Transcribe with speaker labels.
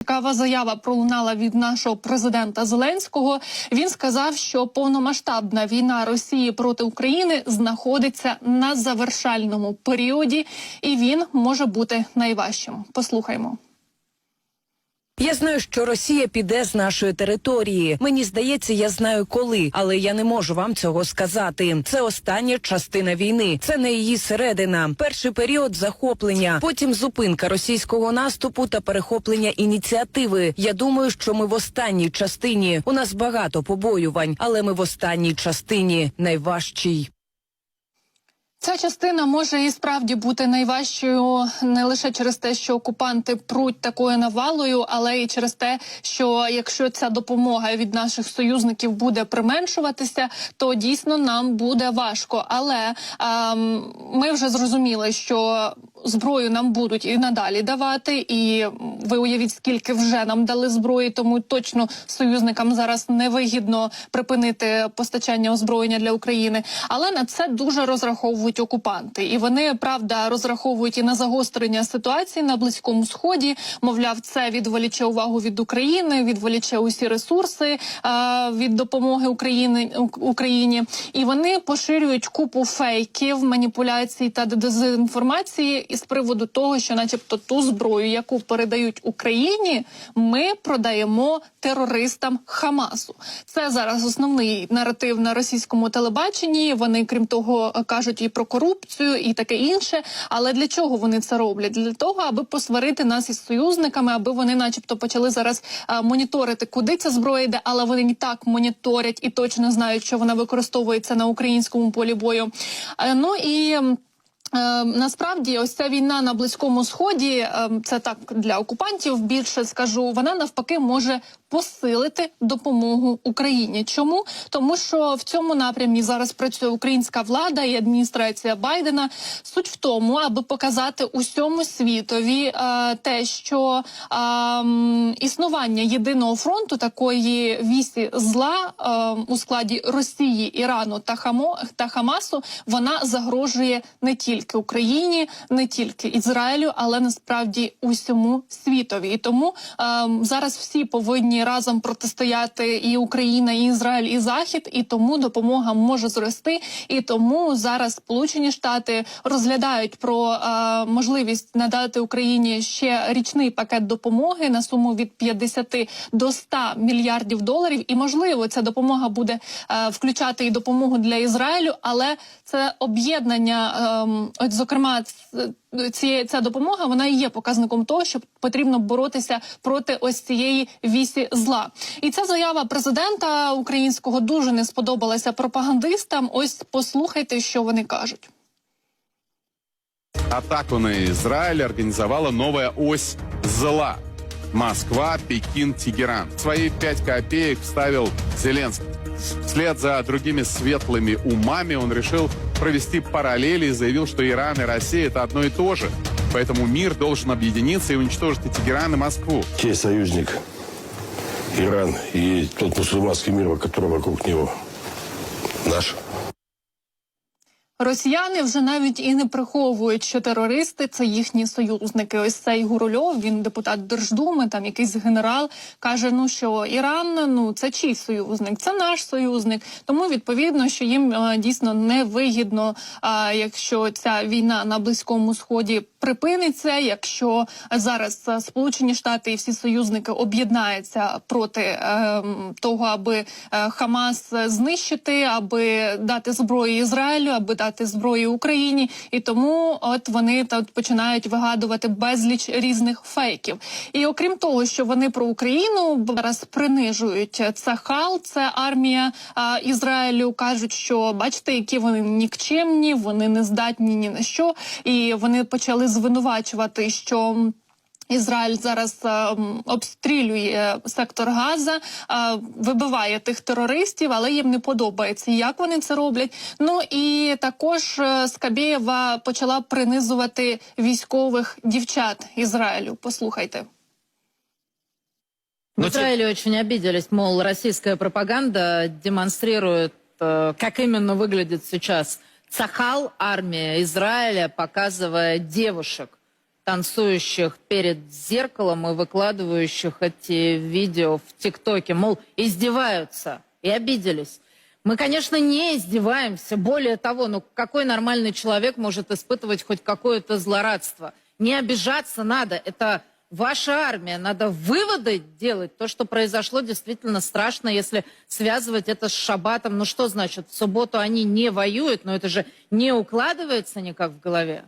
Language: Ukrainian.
Speaker 1: Цікава заява пролунала від нашого президента Зеленського. Він сказав, що повномасштабна війна Росії проти України знаходиться на завершальному періоді, і він може бути найважчим. Послухаймо.
Speaker 2: Я знаю, що Росія піде з нашої території. Мені здається, я знаю коли, але я не можу вам цього сказати. Це остання частина війни, це не її середина. Перший період захоплення, потім зупинка російського наступу та перехоплення ініціативи. Я думаю, що ми в останній частині. У нас багато побоювань, але ми в останній частині найважчій.
Speaker 1: Ця частина може і справді бути найважчою не лише через те, що окупанти пруть такою навалою, але й через те, що якщо ця допомога від наших союзників буде применшуватися, то дійсно нам буде важко. Але ем, ми вже зрозуміли, що зброю нам будуть і надалі давати. І ви уявіть, скільки вже нам дали зброї, тому точно союзникам зараз невигідно припинити постачання озброєння для України. Але на це дуже розраховують окупанти, і вони правда розраховують і на загострення ситуації на близькому сході. Мовляв, це відволіче увагу від України, відволіче усі ресурси а, від допомоги України Україні. І вони поширюють купу фейків, маніпуляцій та дезінформації із приводу того, що, начебто, ту зброю, яку передають Україні, ми продаємо терористам Хамасу. Це зараз основний наратив на російському телебаченні. Вони, крім того, кажуть і про корупцію, і таке інше. Але для чого вони це роблять? Для того, аби посварити нас із союзниками, аби вони, начебто, почали зараз моніторити, куди ця зброя йде, але вони і так моніторять і точно знають, що вона використовується на українському полі бою. А, ну і. Е, Насправді, ось ця війна на близькому сході, е, це так для окупантів. Більше скажу, вона навпаки може посилити допомогу Україні. Чому тому, що в цьому напрямі зараз працює українська влада і адміністрація Байдена. Суть в тому, аби показати усьому світові е, те, що е, існування єдиного фронту такої вісі зла е, у складі Росії, Ірану та Хамо та Хамасу, вона загрожує не тільки Україні, не тільки Ізраїлю, але насправді усьому світові. І тому е, зараз всі повинні разом протистояти і Україна, і Ізраїль, і Захід, і тому допомога може зрости. І тому зараз Сполучені Штати розглядають про е, можливість надати Україні ще річний пакет допомоги на суму від 50 до 100 мільярдів доларів. І можливо, ця допомога буде е, включати і допомогу для Ізраїлю, але це об'єднання, ем, от зокрема, ц- цієї ця допомога вона і є показником того, що потрібно боротися проти ось цієї вісі зла. І ця заява президента українського дуже не сподобалася пропагандистам. Ось послухайте, що вони кажуть.
Speaker 3: Атаку на Израиль организовала новая ось зла. Москва, Пекин, Тегеран. Свои пять копеек вставил Зеленский. Вслед за другими светлыми умами он решил провести параллели и заявил, что Иран и Россия это одно и то же. Поэтому мир должен объединиться и уничтожить и Тегеран, и Москву.
Speaker 4: Есть союзник Иран и тот мусульманский мир, который вокруг него. Наш.
Speaker 1: Росіяни вже навіть і не приховують, що терористи це їхні союзники. Ось цей Гурульов, він депутат Держдуми, там якийсь генерал каже: ну що Іран, ну це чий союзник, це наш союзник. Тому відповідно, що їм е, дійсно не вигідно, а якщо ця війна на близькому сході припиниться, якщо зараз е, Сполучені Штати і всі союзники об'єднаються проти е, того, аби е, Хамас знищити, аби дати зброю Ізраїлю, аби дати зброю Україні, і тому от вони тут починають вигадувати безліч різних фейків. І окрім того, що вони про Україну зараз принижують Цахал, це армія а, Ізраїлю. кажуть, що бачите, які вони нікчемні, вони не здатні ні на що, і вони почали звинувачувати, що. м, Ізраїль зараз е, м, обстрілює сектор Газа, е, вибиває тих терористів, але їм не подобається, як вони це роблять. Ну і також е, Скабєєва почала принизувати військових дівчат Ізраїлю. Послухайте.
Speaker 5: В Израиле очень обиделись, мол, российская пропаганда демонстрирует, э, как именно выглядит сейчас Цахал, армия Израиля, показывая девушек Танцующих перед зеркалом и выкладывающих эти видео в ТикТоке, мол, издеваются и обиделись. Мы, конечно, не издеваемся. Более того, ну какой нормальный человек может испытывать хоть какое-то злорадство? Не обижаться надо. Это ваша армия. Надо выводы делать. То, что произошло, действительно страшно, если связывать это с шабатом. Ну что значит, в субботу они не воюют, но это же не укладывается никак в голове.